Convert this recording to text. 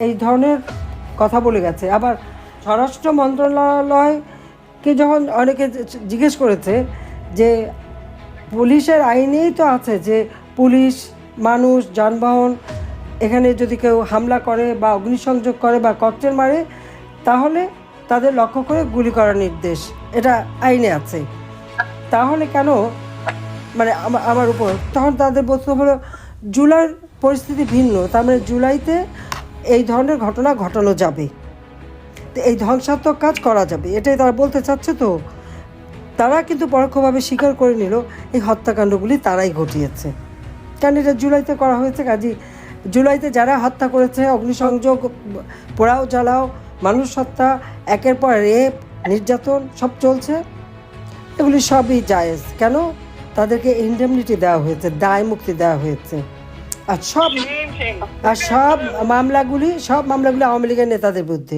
এই ধরনের কথা বলে গেছে। আবার স্বরাষ্ট্র মন্ত্রণালয়কে যখন অনেকে জিজ্ঞেস করেছে যে পুলিশের আইনেই তো আছে যে পুলিশ, মানুষ, যানবাহন এখানে যদি কেউ হামলা করে বা অগ্নিসংযোগ করে বা ককটেল মারে, তাহলে তাদের লক্ষ্য করে গুলি করার নির্দেশ। এটা আইনে আছে। তাহলে কেন? মানে আমার উপর। তখন তাদের বক্তব্য হলো, জুলাইয়ের পরিস্থিতি ভিন্ন। তার মানে জুলাইতে এই ধরনের ঘটনা ঘটানো যাবে। তো এই ধ্বংসাত্মক কাজ করা যাবে। এটাই তারা বলতে চাচ্ছে তো। তারা কিন্তু পরোক্ষভাবে স্বীকার করে নিল, এই হত্যাকাণ্ডগুলি তারাই ঘটিয়েছে। কারণ এটা জুলাইতে করা হয়েছে? কাজী জুলাইতে যারা হত্যা করেছে, অগ্নিসংযোগ, পোড়াও, জ্বালাও, মানুষ হত্যা, একের পর রেপ নির্যাতন, সব চলছে। এগুলি সবই জায়েজ। কেন? তাদেরকে ইন্ডেমনিটি দেওয়া হয়েছে, দায় মুক্তি দেওয়া হয়েছে। আর সব আর সব মামলাগুলি সব মামলাগুলি আওয়ামী লীগের নেতাদের বিরুদ্ধে।